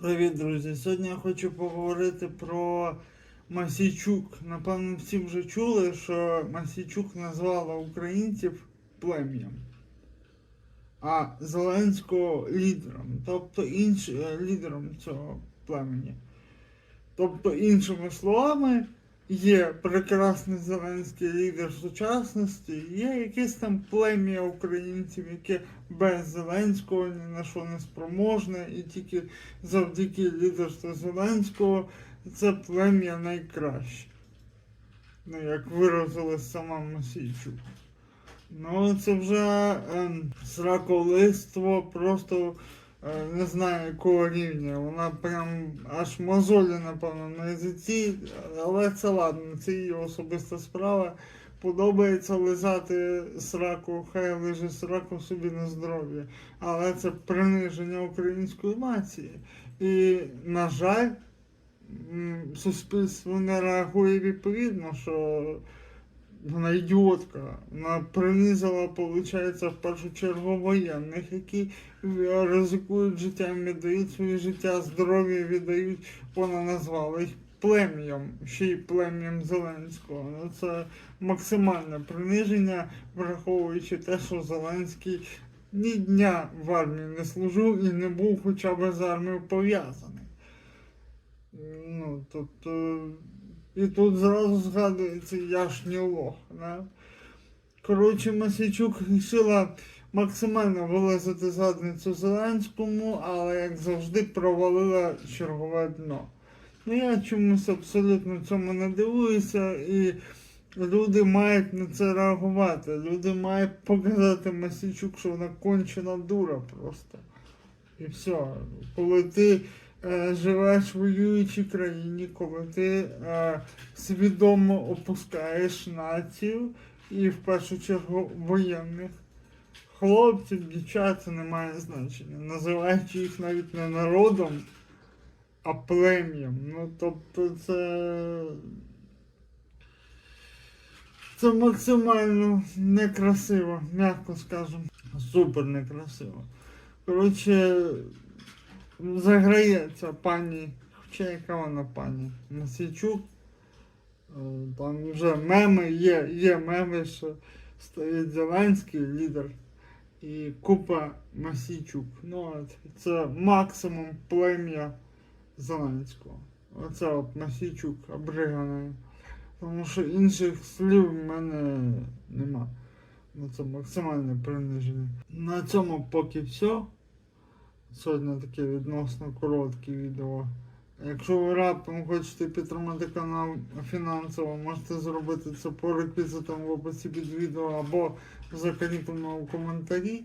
Привіт, друзі! Сьогодні я хочу поговорити про Масійчук. Напевно, всі вже чули, що Масійчук назвала українців плем'ям, а Зеленського лідером, тобто інш... е, лідером цього племені. Тобто, іншими словами, є прекрасний Зеленський лідер сучасності, є якесь там плем'я українців, яке без Зеленського ні на що не спроможне, і тільки завдяки лідерству Зеленського це плем'я найкраще. Ну, як виразилась сама Мосійчук. Ну, це вже ем, сраколиство просто не знаю якого рівня. Вона прям аж мозолі, напевно, на язиці, але це ладно, це її особиста справа. Подобається лизати сраку, хай лиже сраку собі на здоров'я. Але це приниження української нації. І, на жаль, суспільство не реагує відповідно, що вона ідіотка. Вона принизила, виходить, в першу чергу воєнних, які е, ризикують життям, віддають своє життя, здоров'я віддають, вона назвала їх плем'ям, ще й плем'ям Зеленського. Ну, це максимальне приниження, враховуючи те, що Зеленський ні дня в армії не служив і не був хоча б з армією пов'язаний. Ну, тобто, і тут зразу згадується я ж не лох. Да? Коротше, Масійчук вирішила максимально вилазити задницю Зеленському, але як завжди провалила чергове дно. Ну я чомусь абсолютно цьому не дивуюся, і люди мають на це реагувати. Люди мають показати Масійчук, що вона кончена дура просто. І все. Коли ти живеш в воюючій країні, коли ти е, свідомо опускаєш націю і в першу чергу воєнних хлопців, дівчат, це не має значення. Називаючи їх навіть не народом, а плем'ям. Ну тобто це. Це максимально некрасиво, м'яко скажемо. Супер некрасиво. Коротше, заграється пані, хоча яка вона пані? Масійчук. Е, Там вже меми є, є меми, що стоїть Зеленський лідер і купа Масійчук. Ну, це максимум плем'я Зеленського. Оце от Масійчук обриганий. Тому що інших слів в мене нема. Ну це максимальне приниження. На цьому поки все. Сьогодні таке відносно коротке відео. Якщо ви раптом хочете підтримати канал фінансово, можете зробити це по реквізитам в описі під відео або закріплено в коментарі.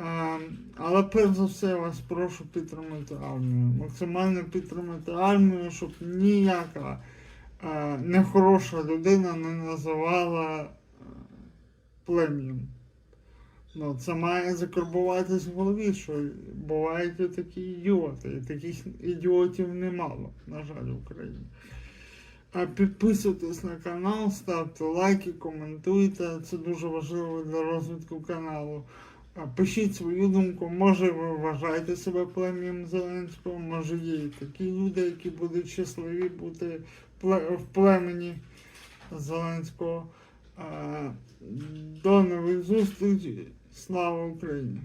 Е, але перш за все я вас прошу підтримати армію. Максимально підтримати армію, щоб ніяка е, нехороша людина не називала е, плем'ям. Ну, це має закарбуватись в голові, що бувають такі ідіоти, і таких ідіотів немало, на жаль, в Україні. А підписуйтесь на канал, ставте лайки, коментуйте, це дуже важливо для розвитку каналу. А Пишіть свою думку, може ви вважаєте себе плем'ям Зеленського, може є і такі люди, які будуть щасливі бути в племені Зеленського. До нових зустрічей. Слава Україні!